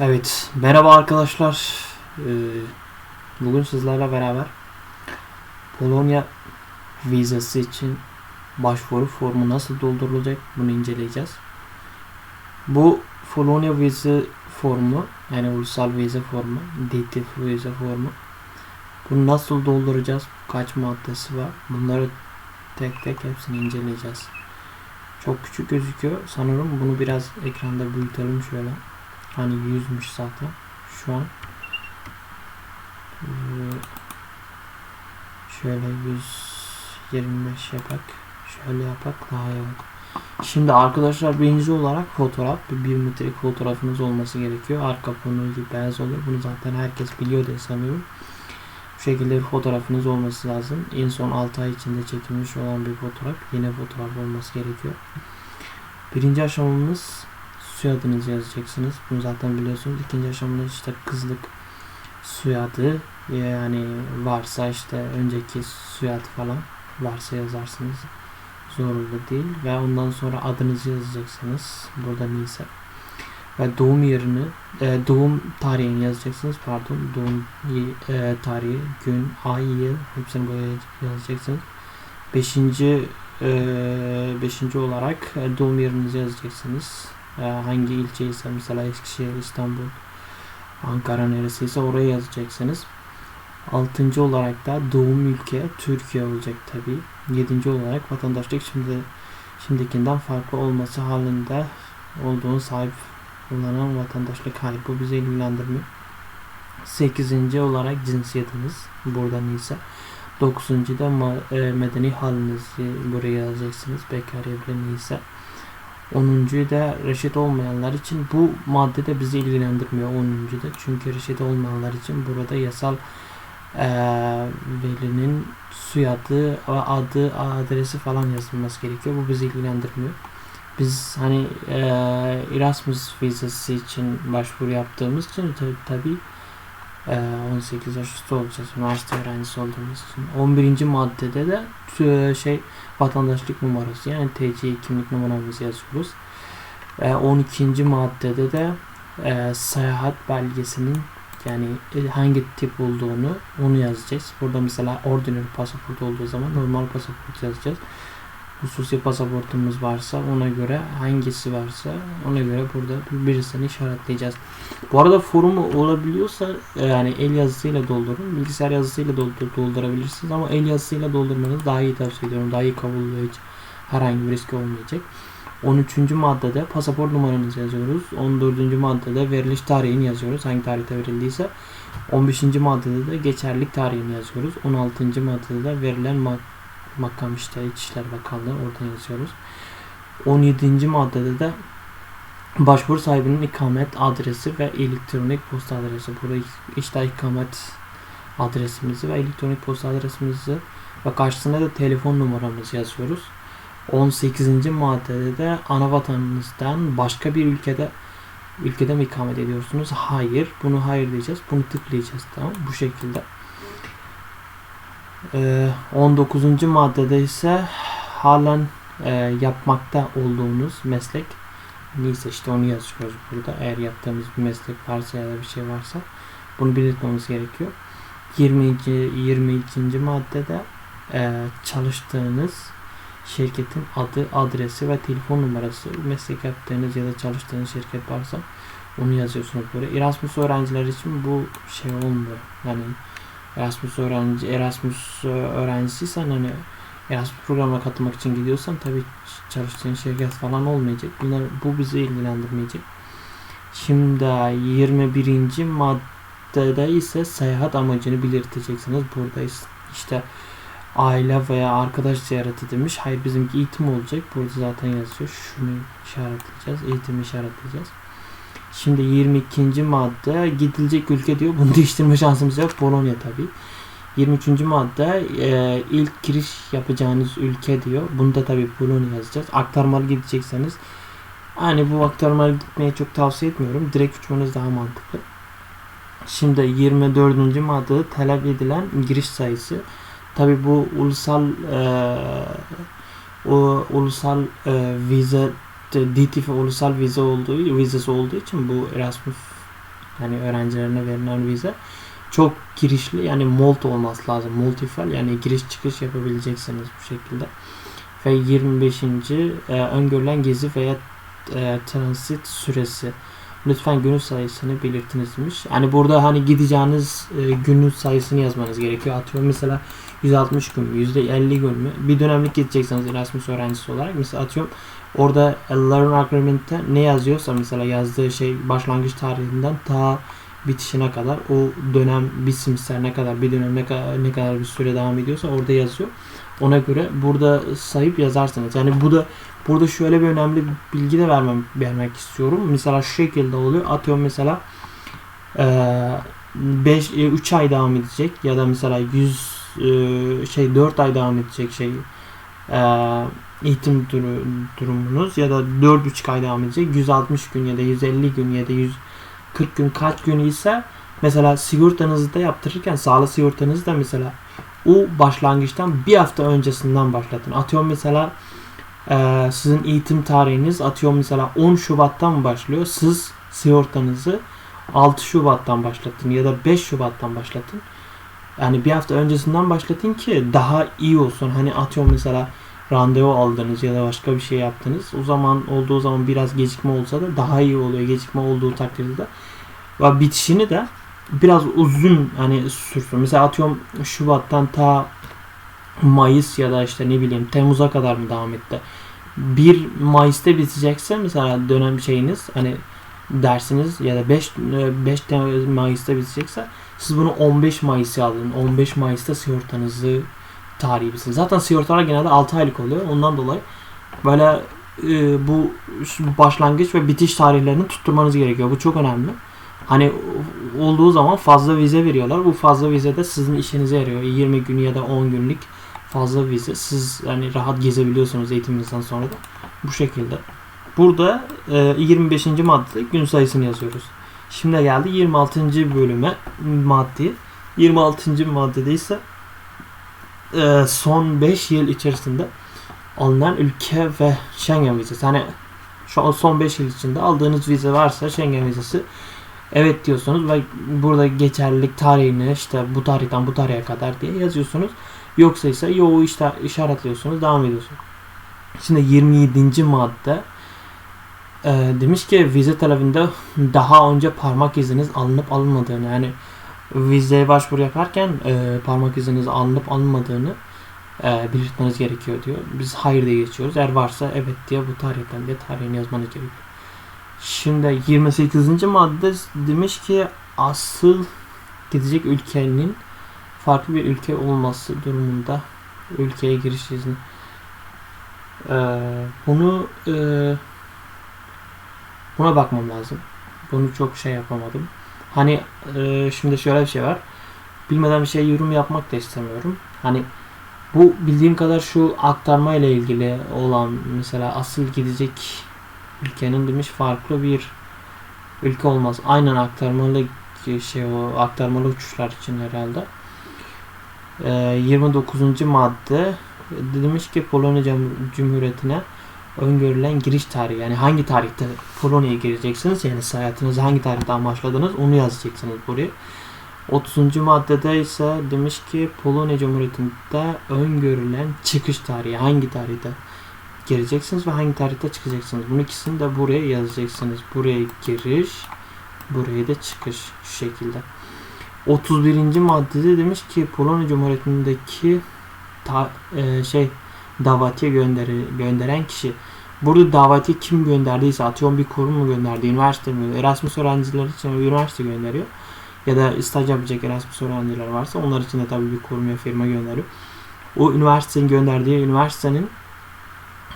Evet, merhaba arkadaşlar. Ee, Bugün sizlerle beraber Polonya vizesi için başvuru formu nasıl doldurulacak bunu inceleyeceğiz. Bu Polonya vize formu yani ulusal vize formu, DTF vize formu. Bunu nasıl dolduracağız? Kaç maddesi var? Bunları tek tek hepsini inceleyeceğiz. Çok küçük gözüküyor. Sanırım bunu biraz ekranda büyütelim şöyle. Hani 100'müş zaten. Şu an ee, şöyle 125 yapak. Şöyle yapak daha olur. Şimdi arkadaşlar birinci olarak fotoğraf. Bir metrelik fotoğrafınız olması gerekiyor. Arka fonu beyaz olur. Bunu zaten herkes biliyor diye sanıyorum. Bu şekilde bir fotoğrafınız olması lazım. En son 6 ay içinde çekilmiş olan bir fotoğraf. Yine fotoğraf olması gerekiyor. Birinci aşamamız soyadınızı yazacaksınız. Bunu zaten biliyorsunuz. İkinci aşamada işte kızlık soyadı yani varsa işte önceki soyad falan varsa yazarsınız. Zorunlu değil. Ve ondan sonra adınızı yazacaksınız. Burada neyse. Ve doğum yerini, e, doğum tarihini yazacaksınız. Pardon. Doğum e, tarihi, gün, ay, yıl hepsini böyle yazacaksınız. Beşinci e, beşinci olarak e, doğum yerinizi yazacaksınız. Hangi ilçe ise mesela Eskişehir, İstanbul, Ankara neresiyse oraya yazacaksınız. Altıncı olarak da doğum ülke Türkiye olacak tabi. Yedinci olarak vatandaşlık şimdi şimdikinden farklı olması halinde olduğunu sahip bulunan vatandaşlık hayır bu bizi ilgilendirmiyor. Sekizinci olarak cinsiyetiniz burada ise. Dokuzuncu da e, medeni halinizi buraya yazacaksınız. Bekar evli ise. 10. da reşit olmayanlar için bu madde de bizi ilgilendirmiyor 10. da. Çünkü reşit olmayanlar için burada yasal e, velinin soyadı, adı, adresi falan yazılması gerekiyor. Bu bizi ilgilendirmiyor. Biz hani e, Erasmus vizesi için başvuru yaptığımız için tabi, tabi 18 yaş üstü olacağız. Üniversite öğrencisi olduğumuz için. 11. maddede de şey vatandaşlık numarası yani TC kimlik numaramızı yazıyoruz. E, 12. maddede de e, seyahat belgesinin yani hangi tip olduğunu onu yazacağız. Burada mesela ordinary pasaport olduğu zaman normal pasaport yazacağız hususi pasaportumuz varsa ona göre hangisi varsa ona göre burada birisini işaretleyeceğiz. Bu arada forumu olabiliyorsa yani el yazısıyla doldurun. Bilgisayar yazısıyla doldur, doldurabilirsiniz ama el yazısıyla doldurmanızı daha iyi tavsiye ediyorum. Daha iyi kabul herhangi bir risk olmayacak. 13. maddede pasaport numaranızı yazıyoruz. 14. maddede veriliş tarihini yazıyoruz. Hangi tarihte verildiyse. 15. maddede de geçerlilik tarihini yazıyoruz. 16. maddede de verilen madde makam işte İçişler Bakanlığı oradan yazıyoruz. 17. maddede de başvuru sahibinin ikamet adresi ve elektronik posta adresi. Burada işte ikamet adresimizi ve elektronik posta adresimizi ve karşısında da telefon numaramızı yazıyoruz. 18. maddede de ana vatanınızdan başka bir ülkede ülkede mi ikamet ediyorsunuz? Hayır. Bunu hayır diyeceğiz. Bunu tıklayacağız. Tamam Bu şekilde. 19. Ee, maddede ise halen e, yapmakta olduğunuz meslek neyse işte onu yazıyoruz burada. Eğer yaptığımız bir meslek varsa ya da bir şey varsa bunu belirtmemiz gerekiyor. 20. 22. maddede e, çalıştığınız şirketin adı, adresi ve telefon numarası meslek yaptığınız ya da çalıştığınız şirket varsa onu yazıyorsunuz böyle. Erasmus öğrenciler için bu şey olmuyor. Yani Erasmus öğrenci Erasmus e, öğrencisiysen hani Erasmus programına katılmak için gidiyorsan tabii çalıştığın şirket falan olmayacak. Bunlar bu bizi ilgilendirmeyecek. Şimdi 21. maddede ise seyahat amacını belirteceksiniz. Burada işte aile veya arkadaş ziyareti demiş. Hayır bizimki eğitim olacak. Burada zaten yazıyor. Şunu işaretleyeceğiz. Eğitimi işaretleyeceğiz. Şimdi 22. madde gidilecek ülke diyor. Bunu değiştirme şansımız yok. Polonya tabi. 23. madde e, ilk giriş yapacağınız ülke diyor. Bunu da tabi Polonya yazacağız. Aktarmalı gidecekseniz hani bu aktarmalı gitmeye çok tavsiye etmiyorum. Direkt uçmanız daha mantıklı. Şimdi 24. madde talep edilen giriş sayısı. Tabi bu ulusal e, o ulusal e, vize DTF ulusal vize olduğu vizesi olduğu için bu Erasmus Yani öğrencilerine verilen vize çok girişli yani multi olması lazım. Multifal yani giriş çıkış yapabileceksiniz bu şekilde. Ve 25. E, öngörülen gezi veya e, transit süresi. Lütfen günün sayısını belirtiniz demiş. Yani burada hani gideceğiniz e, günün sayısını yazmanız gerekiyor. Atıyorum mesela 160 gün mü, %50 gün mü? Bir dönemlik gidecekseniz Erasmus öğrencisi olarak mesela atıyorum orada Learn Agreement'te ne yazıyorsa mesela yazdığı şey başlangıç tarihinden ta bitişine kadar o dönem bir semester ne kadar bir dönem ne kadar, ne kadar bir süre devam ediyorsa orada yazıyor. Ona göre burada sayıp yazarsınız. Yani bu da burada şöyle bir önemli bilgi de vermem, vermek istiyorum. Mesela şu şekilde oluyor. Atıyorum mesela 5 3 ay devam edecek ya da mesela 100 şey 4 ay devam edecek şey eğitim duru, durumunuz ya da 4,5 ay devam edecek 160 gün ya da 150 gün ya da 140 gün kaç gün ise mesela sigortanızı da yaptırırken sağlık sigortanızı da mesela o başlangıçtan bir hafta öncesinden başlatın. Atıyorum mesela e, sizin eğitim tarihiniz atıyorum mesela 10 Şubat'tan başlıyor. Siz sigortanızı 6 Şubat'tan başlatın ya da 5 Şubat'tan başlatın. Yani bir hafta öncesinden başlatın ki daha iyi olsun. Hani atıyorum mesela randevu aldınız ya da başka bir şey yaptınız. O zaman olduğu zaman biraz gecikme olsa da daha iyi oluyor. Gecikme olduğu takdirde de. Ve bitişini de biraz uzun hani sürsün. Mesela atıyorum Şubat'tan ta Mayıs ya da işte ne bileyim Temmuz'a kadar mı devam etti? 1 Mayıs'ta bitecekse mesela dönem şeyiniz hani dersiniz ya da 5 5 Mayıs'ta bitecekse siz bunu 15 Mayıs'a alın. 15 Mayıs'ta sigortanızı tarihi bitsin. Zaten sigortalar genelde 6 aylık oluyor. Ondan dolayı böyle e, bu başlangıç ve bitiş tarihlerini tutturmanız gerekiyor. Bu çok önemli. Hani olduğu zaman fazla vize veriyorlar. Bu fazla vize de sizin işinize yarıyor. 20 gün ya da 10 günlük fazla vize. Siz yani rahat gezebiliyorsunuz eğitiminizden sonra da. Bu şekilde. Burada e, 25. maddede gün sayısını yazıyoruz. Şimdi geldi 26. bölüme maddi. 26. maddede ise e, son 5 yıl içerisinde alınan ülke ve Schengen vizesi. Hani şu an son 5 yıl içinde aldığınız vize varsa Schengen vizesi evet diyorsunuz ve burada geçerlilik tarihini işte bu tarihten bu tarihe kadar diye yazıyorsunuz. Yoksa ise yo işte işaretliyorsunuz devam ediyorsunuz. Şimdi 27. madde e, demiş ki vize talebinde daha önce parmak iziniz alınıp alınmadığını yani vizeye başvuru yaparken e, parmak iziniz alınıp alınmadığını e, belirtmeniz gerekiyor diyor. Biz hayır diye geçiyoruz. Eğer varsa evet diye bu tarihten diye tarihini yazmanız gerekiyor. Şimdi 28. madde demiş ki asıl gidecek ülkenin farklı bir ülke olması durumunda ülkeye giriş izni. Ee, bunu e, buna bakmam lazım. Bunu çok şey yapamadım. Hani e, şimdi şöyle bir şey var. Bilmeden bir şey yorum yapmak da istemiyorum. Hani bu bildiğim kadar şu aktarma ile ilgili olan mesela asıl gidecek ülkenin demiş farklı bir ülke olmaz. Aynen aktarmalı şey o aktarmalı uçuşlar için herhalde. E, 29. madde demiş ki Polonya Cumhuriyeti'ne öngörülen giriş tarihi yani hangi tarihte Polonya'ya gireceksiniz yani seyahatinizi hangi tarihte amaçladınız onu yazacaksınız buraya. 30. maddede ise demiş ki Polonya Cumhuriyeti'nde öngörülen çıkış tarihi hangi tarihte gireceksiniz ve hangi tarihte çıkacaksınız. Bunun ikisini de buraya yazacaksınız. Buraya giriş, buraya da çıkış şu şekilde. 31. maddede demiş ki Polonya Cumhuriyeti'ndeki ta, e, şey davatiye gönderi, gönderen kişi burada davatiye kim gönderdiyse atıyorum bir kurum mu gönderdi, üniversite mi, Erasmus öğrenciler için üniversite gönderiyor ya da staj yapacak Erasmus öğrenciler varsa onlar için de tabii bir kurum ya firma gönderiyor. O üniversitenin gönderdiği üniversitenin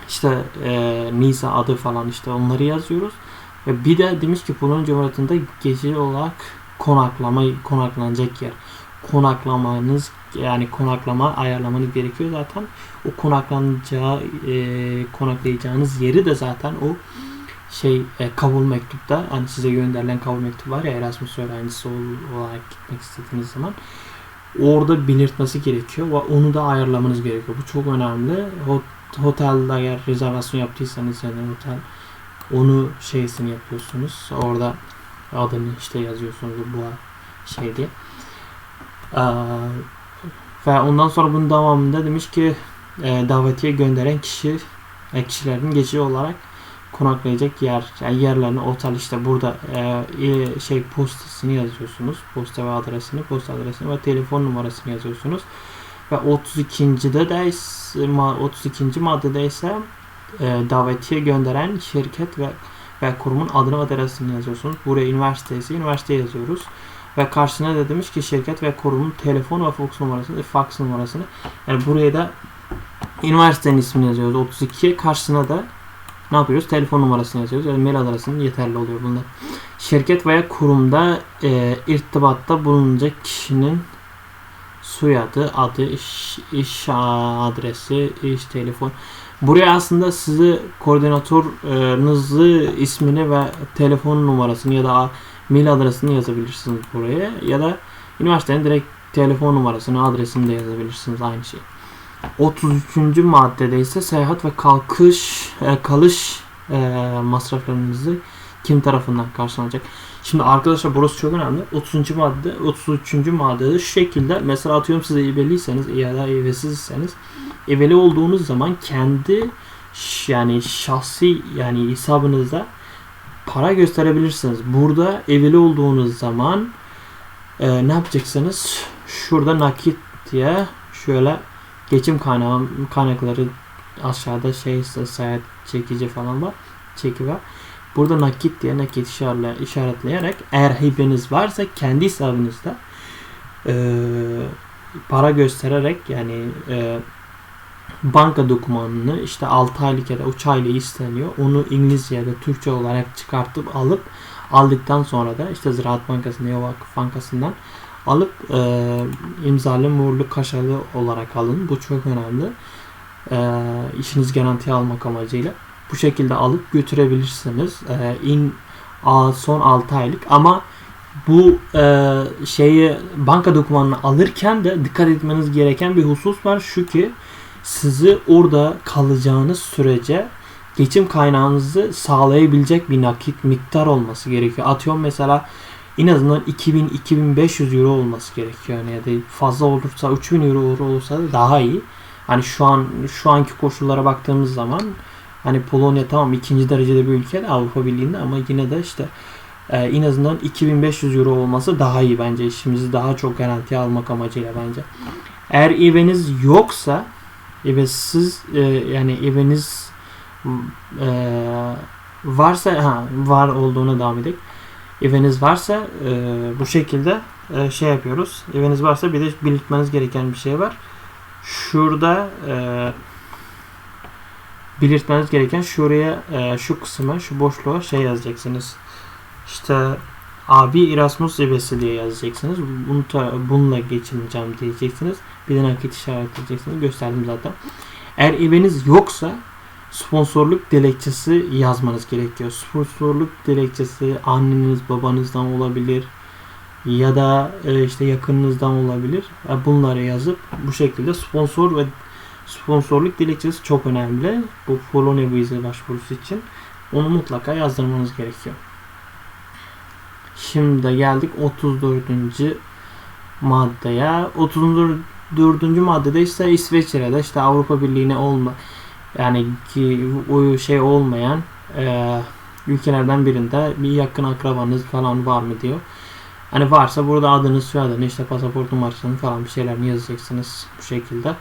işte e, Nisa adı falan işte onları yazıyoruz. Ve bir de demiş ki Polonya Cumhuriyeti'nde gece olarak konaklama konaklanacak yer. Konaklamanız yani konaklama ayarlamanız gerekiyor zaten. O konaklanacağı e, konaklayacağınız yeri de zaten o şey e, kabul mektupta hani size gönderilen kabul mektubu var ya Erasmus öğrencisi olarak gitmek istediğiniz zaman orada belirtmesi gerekiyor ve onu da ayarlamanız gerekiyor. Bu çok önemli. Otelde eğer rezervasyon yaptıysanız yani otel onu şeysini yapıyorsunuz. Orada adını işte yazıyorsunuz bu şeyde. Ee, ve ondan sonra bunun devamında demiş ki e, davetiye gönderen kişi e, kişilerin geçici olarak konaklayacak yer yani yerlerini otel işte burada e, şey postasını yazıyorsunuz posta ve adresini posta adresini ve telefon numarasını yazıyorsunuz ve 32. de 32. maddede ise e, davetiye gönderen şirket ve ve kurumun adını ve adresini yazıyorsunuz. Buraya üniversitesi, üniversite yazıyoruz. Ve karşısına da demiş ki şirket ve kurumun telefon ve fax numarasını, fax numarasını. Yani buraya da üniversitenin ismini yazıyoruz. 32 karşısına da ne yapıyoruz? Telefon numarasını yazıyoruz. Yani mail adresinin yeterli oluyor bunlar. Şirket veya kurumda e, irtibatta bulunacak kişinin soyadı, adı, iş, iş adresi, iş telefon. Buraya aslında sizi koordinatörünüzü ismini ve telefon numarasını ya da mail adresini yazabilirsiniz buraya ya da üniversitenin direkt telefon numarasını, adresini de yazabilirsiniz aynı şey. 33. maddede ise seyahat ve kalkış, e, kalış e, masraflarınızı kim tarafından karşılanacak? Şimdi arkadaşlar burası çok önemli. 30. madde 33. maddede şu şekilde mesela atıyorum size evliyseniz ya da evsizseniz evli olduğunuz zaman kendi yani şahsi yani hesabınızda para gösterebilirsiniz. Burada evli olduğunuz zaman e, ne yapacaksınız? Şurada nakit diye şöyle geçim kaynağı kaynakları aşağıda şey sayat çekici falan var. Çeki var. Burada nakit diye nakit işaretle, işaretleyerek eğer hibeniz varsa kendi hesabınızda e, para göstererek yani e, banka dokümanını işte 6 aylık ya da 3 aylık isteniyor. Onu İngilizce ya da Türkçe olarak çıkartıp alıp aldıktan sonra da işte Ziraat Bankası, Neo Vakıf Bankası'ndan alıp e, imzalı, muğurlu, kaşalı olarak alın. Bu çok önemli. E, işiniz garantiye almak amacıyla bu şekilde alıp götürebilirsiniz. E, in a, son 6 aylık ama bu e, şeyi banka dokümanını alırken de dikkat etmeniz gereken bir husus var şu ki sizi orada kalacağınız sürece geçim kaynağınızı sağlayabilecek bir nakit miktar olması gerekiyor. Atıyorum mesela en azından 2000-2500 euro olması gerekiyor. Yani ya da fazla olursa 3000 euro olursa da daha iyi. Hani şu an şu anki koşullara baktığımız zaman Hani Polonya tamam ikinci derecede bir ülke Avrupa Birliği'nde ama yine de işte e, en azından 2500 euro olması daha iyi bence. İşimizi daha çok garantiye almak amacıyla bence. Eğer eviniz yoksa evsiz e, yani eviniz e, varsa ha, var olduğunu devam edelim. Eviniz varsa e, bu şekilde e, şey yapıyoruz. Eviniz varsa bir de belirtmeniz gereken bir şey var. Şurada e, belirtmeniz gereken şuraya e, şu kısma şu boşluğa şey yazacaksınız. İşte abi Erasmus zirvesi diye yazacaksınız. Bunu bununla geçineceğim diyeceksiniz. Bir de nakit işaretleyeceksiniz. Gösterdim zaten. Eğer eviniz yoksa sponsorluk dilekçesi yazmanız gerekiyor. Sponsorluk dilekçesi anneniz babanızdan olabilir ya da e, işte yakınınızdan olabilir. Bunları yazıp bu şekilde sponsor ve Sponsorluk dilekçesi çok önemli. Bu Polonya vize başvurusu için. Onu mutlaka yazdırmanız gerekiyor. Şimdi geldik 34. maddeye. 34. maddede ise İsveçre'de işte Avrupa Birliği'ne olma yani ki o şey olmayan e, ülkelerden birinde bir yakın akrabanız falan var mı diyor. Hani varsa burada adınız, soyadını, işte pasaport numarasını falan bir şeyler yazacaksınız bu şekilde.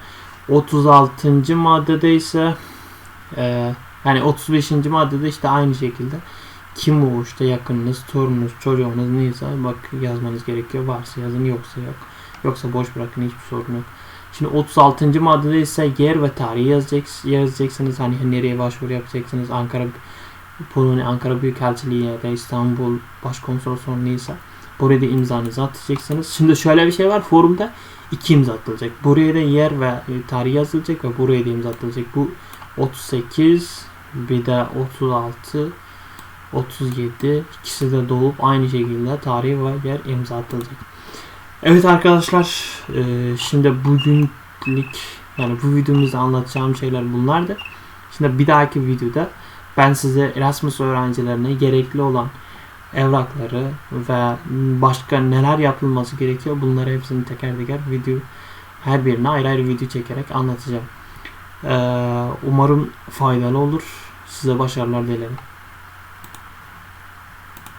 36. maddede ise e, yani 35. maddede işte aynı şekilde kim o işte yakınınız, torununuz, çocuğunuz neyse bak yazmanız gerekiyor. Varsa yazın yoksa yok. Yoksa boş bırakın hiçbir sorun yok. Şimdi 36. maddede ise yer ve tarihi yazacak, yazacaksınız. Hani nereye başvuru yapacaksınız. Ankara Polonya Ankara Büyükelçiliği ya da İstanbul Başkonsolosluğu neyse. Buraya da imzanızı atacaksınız. Şimdi şöyle bir şey var forumda iki imza atılacak. Buraya da yer ve e, tarih yazılacak ve buraya da imza atılacak. Bu 38 bir de 36 37 ikisi de dolup aynı şekilde tarih ve yer imza atılacak. Evet arkadaşlar e, şimdi bugünlük yani bu videomuzda anlatacağım şeyler bunlardı. Şimdi bir dahaki videoda ben size Erasmus öğrencilerine gerekli olan evrakları veya başka neler yapılması gerekiyor bunları hepsini teker teker video her birine ayrı ayrı video çekerek anlatacağım. Ee, umarım faydalı olur. Size başarılar dilerim.